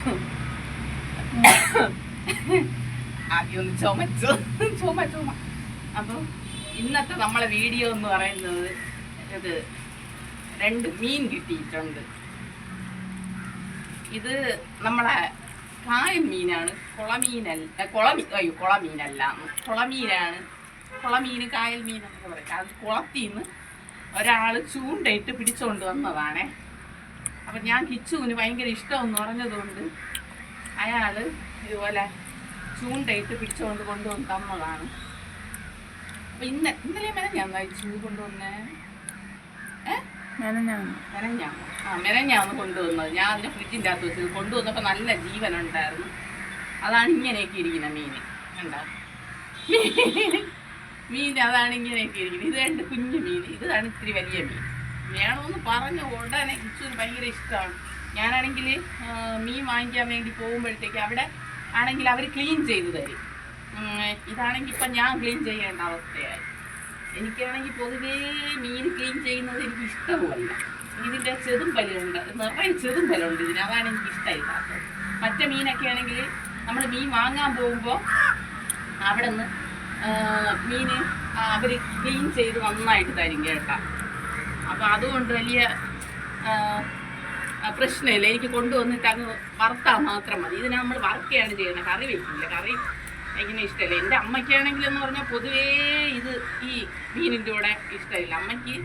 ആദ്യം ഒന്ന് ചുമച്ചു. ചുമ ചുമ അപ്പം ഇന്നത്തെ നമ്മളെ വീഡിയോ എന്ന് പറയുന്നത് ഇത് രണ്ട് മീൻ കിട്ടിയിട്ടുണ്ട്. ഇത് നമ്മളെ കായം മീനാണ്. കുളമീനല്ല കുളമീ അയ്യോ കുളമീനല്ല. കുളമീനാണ്. കുളമീൻ കായൽ മീൻ എന്നൊക്കെ പറയും. അത് കുളത്തിൽ നിന്ന് ഒരാൾ ചൂണ്ടയിട്ട് പിടിച്ചുകൊണ്ട് വന്നതാണേ. അപ്പം ഞാൻ കിച്ചുവിന് ഭയങ്കര ഇഷ്ടമെന്ന് പറഞ്ഞതുകൊണ്ട് അയാൾ ഇതുപോലെ ചൂണ്ടയിട്ട് പിടിച്ചുകൊണ്ട് കൊണ്ടുവന്ന് തമ്മളാണ് അപ്പം ഇന്ന് ഇന്നലെ മെനഞ്ഞാന്നായി ചൂ കൊണ്ടുവന്നേ? മെനഞ്ഞാന്ന്. ആ മെനഞ്ഞാന്ന് കൊണ്ടുവന്നത്. ഞാൻ അതിനെ ഫ്രിഡ്ജിന്റെ അകത്ത് വെച്ചത് കൊണ്ടുവന്നപ്പോൾ നല്ല ജീവനുണ്ടായിരുന്നു. അതാണ് ഇങ്ങനെയൊക്കെ ഇരിക്കുന്ന മീൻ. കണ്ടോ? മീൻ അതാണ് ഇങ്ങനെയൊക്കെ ഇരിക്കുന്നത്. ഇത് രണ്ട് കുഞ്ഞു മീൻ. ഇതാണ് ഇത്തിരി വലിയ മീൻ. വേണമെന്ന് പറഞ്ഞ ഉടനെ ഇച്ചൊരു ഭയങ്കര ഇഷ്ടമാണ്. ഞാനാണെങ്കിൽ മീൻ വാങ്ങിക്കാൻ വേണ്ടി പോകുമ്പോഴത്തേക്ക് അവിടെ ആണെങ്കിൽ അവർ ക്ലീൻ ചെയ്ത് തരും. ഇതാണെങ്കിൽ ഇപ്പം ഞാൻ ക്ലീൻ ചെയ്യേണ്ട അവസ്ഥയായി. എനിക്കാണെങ്കിൽ പൊതുവേ മീൻ ക്ലീൻ ചെയ്യുന്നത് എനിക്ക് ഇഷ്ടവുമല്ല ഇതിന്റെ ചെതുമ്പലുണ്ട് നിറയെ ചെതുമ്പലുണ്ട് ഇതിന്. അതാണ് എനിക്ക് ഇഷ്ടമില്ലാത്തത്. മറ്റേ മീനൊക്കെ ആണെങ്കിൽ നമ്മൾ മീൻ വാങ്ങാൻ പോകുമ്പോൾ അവിടെ നിന്ന് മീൻ അവർ ക്ലീൻ ചെയ്ത് നന്നായിട്ട് തരും കേട്ടാ. അപ്പോൾ അതുകൊണ്ട് വലിയ പ്രശ്നമില്ല. എനിക്ക് കൊണ്ടുവന്നിട്ട് അങ്ങ് വറുത്താൽ മാത്രം മതി. ഇതിനെ നമ്മൾ വറുക്കുകയാണ് ചെയ്യുന്നത്. കറി വെക്കില്ല. കറി എനിക്ക് ഇഷ്ടമില്ല. എന്റെ അമ്മയ്ക്കാണെങ്കിൽ എന്ന് പറഞ്ഞാൽ പൊതുവേ ഇത് ഈ മീനിന്റെ കൂടെ ഇഷ്ടമില്ല. അമ്മയ്ക്ക്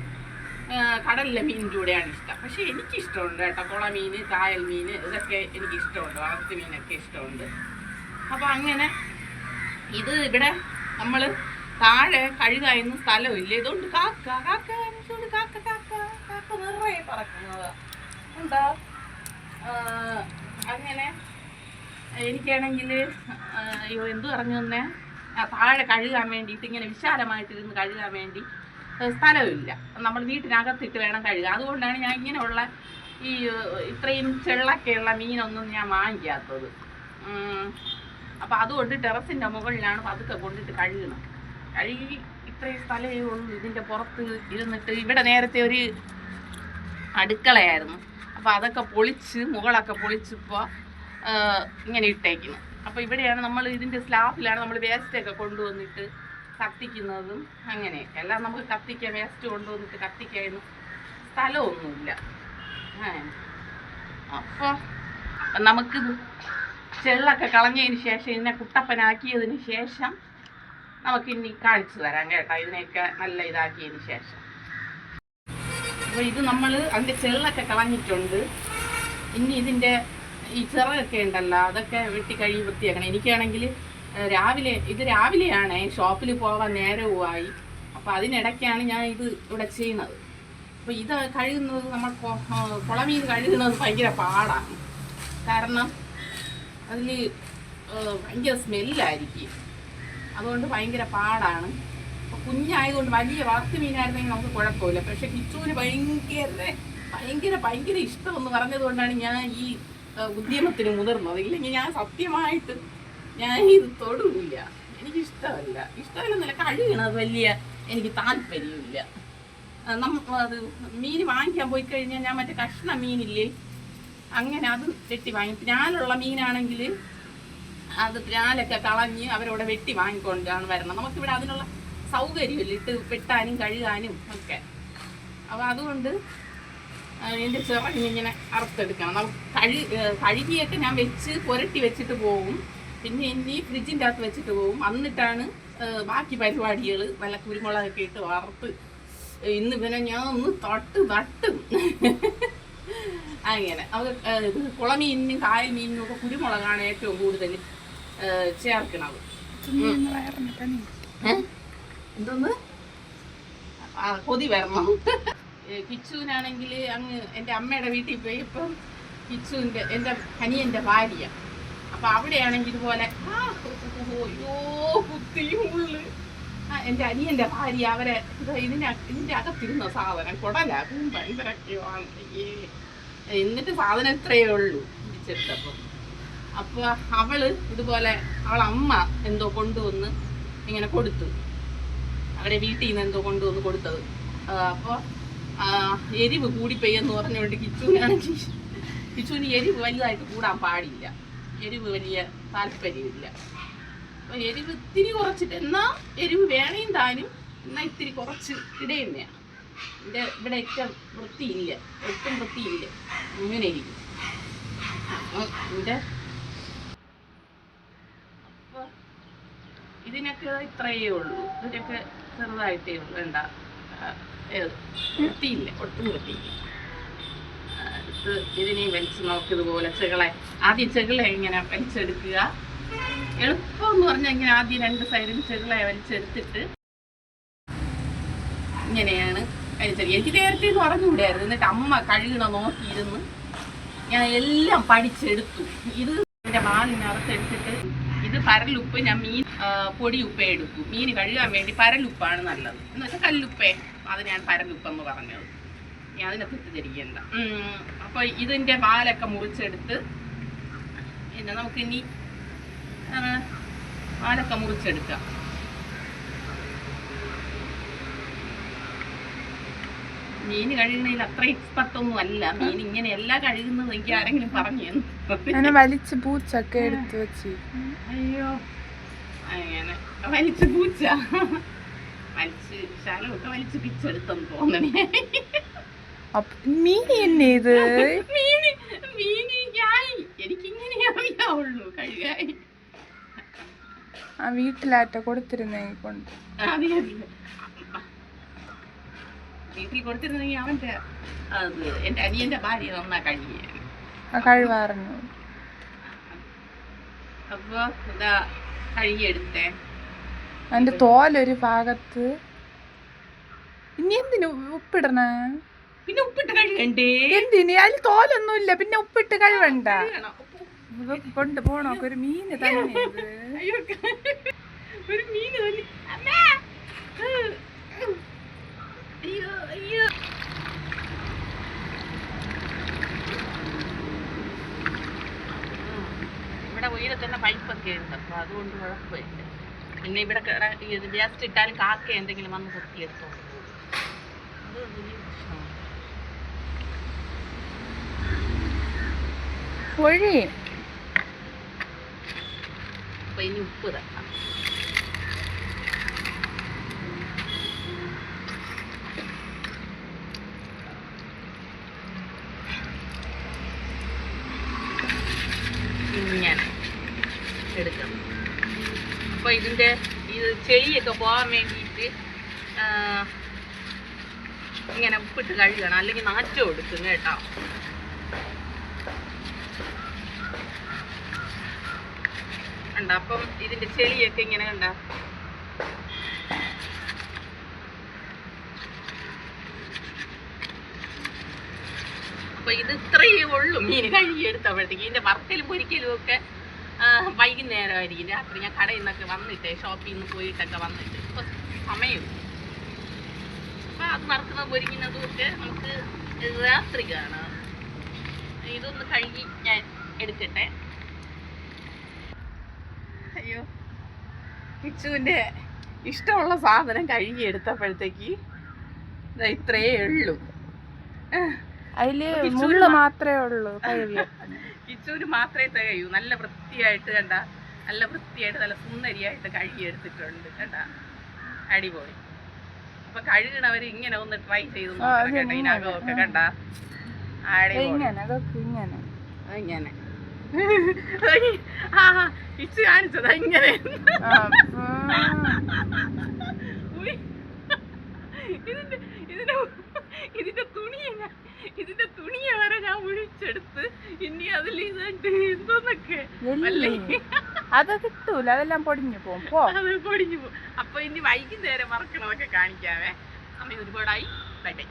കടലിലെ മീനിന്റെ കൂടെയാണ് ഇഷ്ടം. പക്ഷേ എനിക്ക് ഇഷ്ടമുണ്ട് കേട്ടോ. കുള മീൻ കായൽ മീൻ ഇതൊക്കെ എനിക്ക് ഇഷ്ടമുണ്ട് വളർത്തു മീനൊക്കെ ഇഷ്ടമുണ്ട്. അപ്പോൾ അങ്ങനെ ഇത് ഇവിടെ നമ്മൾ താഴെ കഴുകായൊന്നും സ്ഥലമില്ല. ഇതുകൊണ്ട് കാക്ക കാക്ക നിറയെ പറക്കുന്നത്. ഉണ്ടോ അങ്ങനെ എനിക്കാണെങ്കിൽ അയ്യോ എന്തു പറഞ്ഞു തന്നെ? താഴെ കഴുകാൻ വേണ്ടിയിട്ട് ഇങ്ങനെ വിശാലമായിട്ടിരുന്ന് കഴുകാൻ വേണ്ടി സ്ഥലമില്ല. നമ്മൾ വീട്ടിനകത്തിട്ട് വേണം കഴുകാൻ. അതുകൊണ്ടാണ് ഞാൻ ഇങ്ങനെയുള്ള ഈ ഇത്രയും ചെള്ളൊക്കെയുള്ള മീനൊന്നും ഞാൻ വാങ്ങിക്കാത്തത്. അപ്പോൾ അപ്പം അതുകൊണ്ട് ടെറസിന്റെ മുകളിലാണ് പതുക്കെ കൊണ്ടിട്ട് കഴുകണം. കഴുകി ഇത്രയും സ്ഥലമേ ഉള്ളൂ ഇതിന്റെ പുറത്ത് ഇരുന്നിട്ട്. ഇവിടെ നേരത്തെ ഒരു അടുക്കളയായിരുന്നു. അപ്പോൾ അതൊക്കെ പൊളിച്ച് മുകളൊക്കെ പൊളിച്ചിപ്പോൾ ഇങ്ങനെ ഇട്ടേക്കുന്നു. അപ്പോൾ ഇവിടെയാണ് നമ്മൾ ഇതിന്റെ സ്ലാബിലാണ് നമ്മൾ വേസ്റ്റൊക്കെ കൊണ്ടുവന്നിട്ട് കത്തിക്കുന്നതും അങ്ങനെയൊക്കെ. എല്ലാം നമുക്ക് കത്തിക്കാൻ വേസ്റ്റ് കൊണ്ടുവന്നിട്ട് കത്തിക്കാനും സ്ഥലമൊന്നുമില്ല. അപ്പോൾ നമുക്ക് ചെള്ളൊക്കെ കളഞ്ഞതിന് ശേഷം ഇതിനെ കുട്ടപ്പനാക്കിയതിന് ശേഷം നമുക്ക് ഇനി കാണിച്ചു തരാം കേട്ടോ. ഇതിനെയൊക്കെ നല്ല ഇതാക്കിയതിന് ശേഷം. അപ്പോൾ ഇത് നമ്മൾ അതിന്റെ ചെള്ളൊക്കെ കളഞ്ഞിട്ടുണ്ട്. ഇനി ഇതിന്റെ ഈ ചിറകൊക്കെ ഉണ്ടല്ലോ അതൊക്കെ വെട്ടി കഴുകി വൃത്തിയാക്കണം. എനിക്കാണെങ്കിൽ രാവിലെ ഇത് രാവിലെയാണ് ഷോപ്പിൽ പോകാൻ നേരവുമായി. അപ്പോൾ അതിനിടയ്ക്കാണ് ഞാൻ ഇത് ഇവിടെ ചെയ്യുന്നത്. അപ്പോൾ ഇത് കഴുകുന്നത് നമ്മൾ കുളമീൻ കഴുകുന്നത് ഭയങ്കര പാടാണ്. കാരണം അതിൽ ഭയങ്കര സ്മെല്ലായിരിക്കും. അതുകൊണ്ട് ഭയങ്കര പാടാണ്. കുഞ്ഞായതുകൊണ്ട് വലിയ വളർത്തു മീനായിരുന്നെങ്കിൽ നമുക്ക് കുഴപ്പമില്ല. പക്ഷെ കിച്ചുവിന് ഭയങ്കര ഭയങ്കര ഭയങ്കര ഇഷ്ടമെന്ന് പറഞ്ഞതുകൊണ്ടാണ് ഞാൻ ഈ ഉദ്യമത്തിന് മുതിർന്നത്. ഇല്ലെങ്കിൽ ഞാൻ സത്യമായിട്ട് ഞാൻ ഇത് തൊടില്ല. എനിക്കിഷ്ടമല്ല. ഇഷ്ടമല്ലെന്നല്ല കഴുകണത് വലിയ എനിക്ക് താല്പര്യമില്ല. നമ്മ അത് മീൻ വാങ്ങിക്കാൻ പോയി കഴിഞ്ഞാൽ ഞാൻ മറ്റേ കഷ്ണ മീനില്ലേ അങ്ങനെ അത് വെട്ടി വാങ്ങി. ഞാനുള്ള മീനാണെങ്കിൽ അത് പ്രാലൊക്കെ കളഞ്ഞ് അവരവിടെ വെട്ടി വാങ്ങിക്കൊണ്ടാണ് വരുന്നത് നമുക്കിവിടെ അതിനുള്ള സൗകര്യമില്ല ഇട്ട് വെട്ടാനും കഴുകാനും ഒക്കെ. അപ്പോൾ അതുകൊണ്ട് എന്റെ ചിറകിനിങ്ങനെ അറുത്തെടുക്കണം. നമുക്ക് കഴു ഏഹ് കഴുകിയൊക്കെ ഞാൻ വെച്ച് പുരട്ടി വെച്ചിട്ട് പോകും പിന്നെ ഇനി ഫ്രിഡ്ജിന്റെ അകത്ത് വെച്ചിട്ട് പോകും എന്നിട്ടാണ് ബാക്കി പരിപാടികൾ നല്ല കുരുമുളകൊക്കെ ഇട്ട് വറുത്ത് ഇന്ന് പിന്നെ ഞാൻ ഒന്ന് തൊട്ട് തട്ടും അങ്ങനെ. അത് കുളമീനും കുളമീനിനും കായൽ മീനിനും ഒക്കെ കുരുമുളകാണ് ഏറ്റവും കൂടുതൽ ചേർക്കണത്. ഏ? എന്തോന്ന്? കൊതി വരണം. കിച്ചുവിനാണെങ്കിൽ അങ്ങ് എന്റെ അമ്മയുടെ വീട്ടിൽ പോയി ഇപ്പം കിച്ചുവിന്റെ എന്റെ ഹനിയന്റെ ഭാര്യ. അപ്പം അവിടെയാണെങ്കിൽ ഇതുപോലെ അയ്യോ കുത്തിയും ഉള്ളു. എന്റെ അനിയന്റെ ഭാര്യ അവരെ ഇതിനെ ഇതിന്റെ അകത്തിരുന്ന സാധനം കുടല അയ്യേ എന്നിട്ട് സാധനം ഇത്രയേ ഉള്ളൂ പിടിച്ചെടുത്തപ്പം. അപ്പോൾ അവൾ ഇതുപോലെ അവളമ്മ എന്തോ കൊണ്ടുവന്ന് ഇങ്ങനെ കൊടുത്തു. അവരെ വീട്ടിൽ നിന്ന് എന്തോ കൊണ്ടുവന്ന് കൊടുത്തത്. അപ്പോൾ എരിവ് കൂടിപ്പോയെന്ന് പറഞ്ഞുകൊണ്ട് കിച്ചുവിനാണെങ്കിൽ കിച്ചുവിന് എരിവ് വലുതായിട്ട് കൂടാൻ പാടില്ല. എരിവ് വലിയ താല്പര്യമില്ല. അപ്പൊ എരിവ് ഇത്തിരി കുറച്ചിട്ട് എന്നാ എരിവ് വേണേം താനും എന്നാ ഇത്തിരി കുറച്ച് ഇടയെന്നെയാണ് എന്റെ ഇവിടെ ഏറ്റവും വൃത്തിയില്ല ഒട്ടും വൃത്തിയില്ല. ഇങ്ങനെ ഇരിക്കും. അപ്പൊ എന്റെ ഇതിനൊക്കെ ഇത്രയേ ഉള്ളൂ. ഇതിനൊക്കെ ചെറുതായിട്ടേ ഉള്ളൂ. വേണ്ട. വൃത്തിയില്ല ഒട്ടും വൃത്തിയില്ല ഇതിനെ വലിച്ചു നോക്കിയതുപോലെ ചെകളെ ആദ്യം ചെകളെ ഇങ്ങനെ വലിച്ചെടുക്കുക. എളുപ്പം എന്ന് പറഞ്ഞാൽ ഇങ്ങനെ ആദ്യം രണ്ട് സൈഡിൽ ചെകളെ വലിച്ചെടുത്തിട്ട് ഇങ്ങനെയാണ് വലിച്ചെടുക്കുക. എനിക്ക് നേരത്തെ ഇത് പറഞ്ഞുകൂടായിരുന്നു. എന്നിട്ട് അമ്മ കഴുകണ നോക്കിയിരുന്ന് ഞാൻ എല്ലാം പഠിച്ചെടുത്തു. ഇത് എന്റെ മാലിനകത്തെടുത്തിട്ട് ഇത് പരലുപ്പ് ഞാൻ മീൻ പൊടി ഉപ്പ എടുക്കും മീൻ കഴുകാൻ വേണ്ടി പരലുപ്പാണ് നല്ലത്. എന്ന് വെച്ചാൽ കല്ലുപ്പേ. അത് ഞാൻ പരലുപ്പെന്ന് പറഞ്ഞത്. ഞാൻ അതിനെ തെറ്റിദ്ധരിക്കണ്ട അപ്പോൾ അപ്പൊ ഇതിന്റെ പാലൊക്കെ മുറിച്ചെടുത്ത് പിന്നെ നമുക്ക് ഇനി ആ, പാലൊക്കെ മുറിച്ചെടുക്കാം. മീൻ കഴുകുന്നതിൽ അത്ര എക്സ്പെർട്ട് ഒന്നും അല്ല. മീൻ ഇങ്ങനെയല്ല കഴുകുന്നത് എനിക്ക് ആരെങ്കിലും പറഞ്ഞു അങ്ങനെ വലിച്ച് പൂച്ചൊക്കെ എടുത്ത് വെച്ച്. അയ്യോ. അങ്ങനെ. വലിച്ചു പൂച്ച. വലിച്ച് ശാലമൊക്കെ വലിച്ച് പിച്ചെടുത്തെന്ന് തോന്നണേ. മീൻ തന്നെ ഇത്? മീന് മീന് ഞാൻ എനിക്കിങ്ങനെ അറിയാവുള്ളൂ കഴുകാൻ ആ വീട്ടിലാറ്റ കൊടുത്തിരുന്നേ കൊണ്ട്. വീട്ടിൽ കൊടുത്തിരുന്നെങ്കിൽ അവന്റെ അത് എന്റെ അനിയന്റെ ഭാര്യ നന്നാ കഴുകിയാണ് ആ കഴിവാറുന്നു അപ്പൊ ഇതാ കഴുകിയെടുത്തേ. അതിന്റെ തോലൊരു ഭാഗത്ത് ഇനി എന്തിനു ഉപ്പിടണേ? പിന്നെ ഉപ്പിട്ട് കഴുകണ്ടേ? എന്തിന്? അതിൽ തോലൊന്നുമില്ല. പിന്നെ ഉപ്പിട്ട് കഴുകണ്ട. കൊണ്ട് പോണോ? ഒരു മീന് തന്നെ ഒരു മീന് തന്നെ അമ്മേ അയ്യോ അയ്യോ ഇവിടെ ഉയരെ തന്നെ പൈപ്പൊക്കെ ഉണ്ട് അപ്പോൾ അതുകൊണ്ട് കുഴപ്പമില്ല. പിന്നെ ഇവിടെ ഇത് ഗ്യാസ് ഇട്ടാലും കാക്ക എന്തെങ്കിലും വന്ന് കുത്തിയെടുത്തോ അത് വലിയ പ്രശ്നമാണ് ഒഴി അപ്പൊ ഇനി ഉപ്പ് തട്ടാം ഇങ്ങനെ എടുക്കണം അപ്പൊ ഇതിന്റെ ഇത് ചെളിയൊക്കെ പോകാൻ വേണ്ടിയിട്ട് ഇങ്ങനെ ഉപ്പിട്ട് കഴുകണം. അല്ലെങ്കിൽ നാറ്റം എടുക്കും കേട്ടോ. കണ്ട? അപ്പം ഇതിന്റെ ചെളിയൊക്കെ ഇങ്ങനെ കണ്ട? അപ്പൊ ഇത് ഇത്രയേ ഉള്ളൂ മീൻ കഴുകി എടുത്തപ്പോഴത്തേക്ക് ഇതിന്റെ വറുക്കലും പൊരിക്കലും ഒക്കെ വൈകുന്നേരമായിരിക്കും. രാത്രി ഞാൻ കടയിൽ നിന്നൊക്കെ വന്നിട്ട് ഷോപ്പിൽ നിന്ന് പോയിട്ടൊക്കെ വന്നിട്ട്. ഇപ്പൊ സമയം. അപ്പൊ അത് വറുക്കുന്നതും പൊരിക്കുന്നതും ഒക്കെ നമുക്ക് രാത്രി കാണാം. ഇതൊന്ന് കഴുകി ഞാൻ എടുക്കട്ടെ. അയ്യോ. കിച്ചുവിന്റെ ഇഷ്ടമുള്ള സാധനം കഴുകി എടുത്തപ്പോഴത്തേക്ക് ഇത്രയേ ഉള്ളൂ. അതിൽ മുള്ള് മാത്രമേ ഉള്ളൂ കിച്ചുവിന് മാത്രമേ തികയൂ നല്ല വൃത്തിയായിട്ട് കണ്ട നല്ല വൃത്തിയായിട്ട് നല്ല സുന്ദരിയായിട്ട് കഴുകി എടുത്തിട്ടുണ്ട് കണ്ട അടിപൊളി. അപ്പൊ കഴുകണവർ ഇങ്ങനെ ഒന്ന് ട്രൈ ചെയ്ത് നോക്കണം. ഇതിനകമൊക്കെ കണ്ട. ഇങ്ങനെ. ഇച്ച് കാണിച്ചത് ഇങ്ങനെ. ഇതിന്റെ ഇതിന്റെ ഇതിന്റെ തുണിയെ ഇതിന്റെ തുണിയെ വരെ ഞാൻ ഒഴിച്ചെടുത്ത് ഇനി അതിൽ ഇതുണ്ട് എന്തോന്നൊക്കെ. അത് കിട്ടൂല അതെല്ലാം പൊടിഞ്ഞു പോകും. അത് പൊടിഞ്ഞു പോകും. അപ്പൊ ഇനി വൈകുന്നേരം മറക്കണതൊക്കെ കാണിക്കാവേ. സമയം ഒരുപാടായി. Bye bye.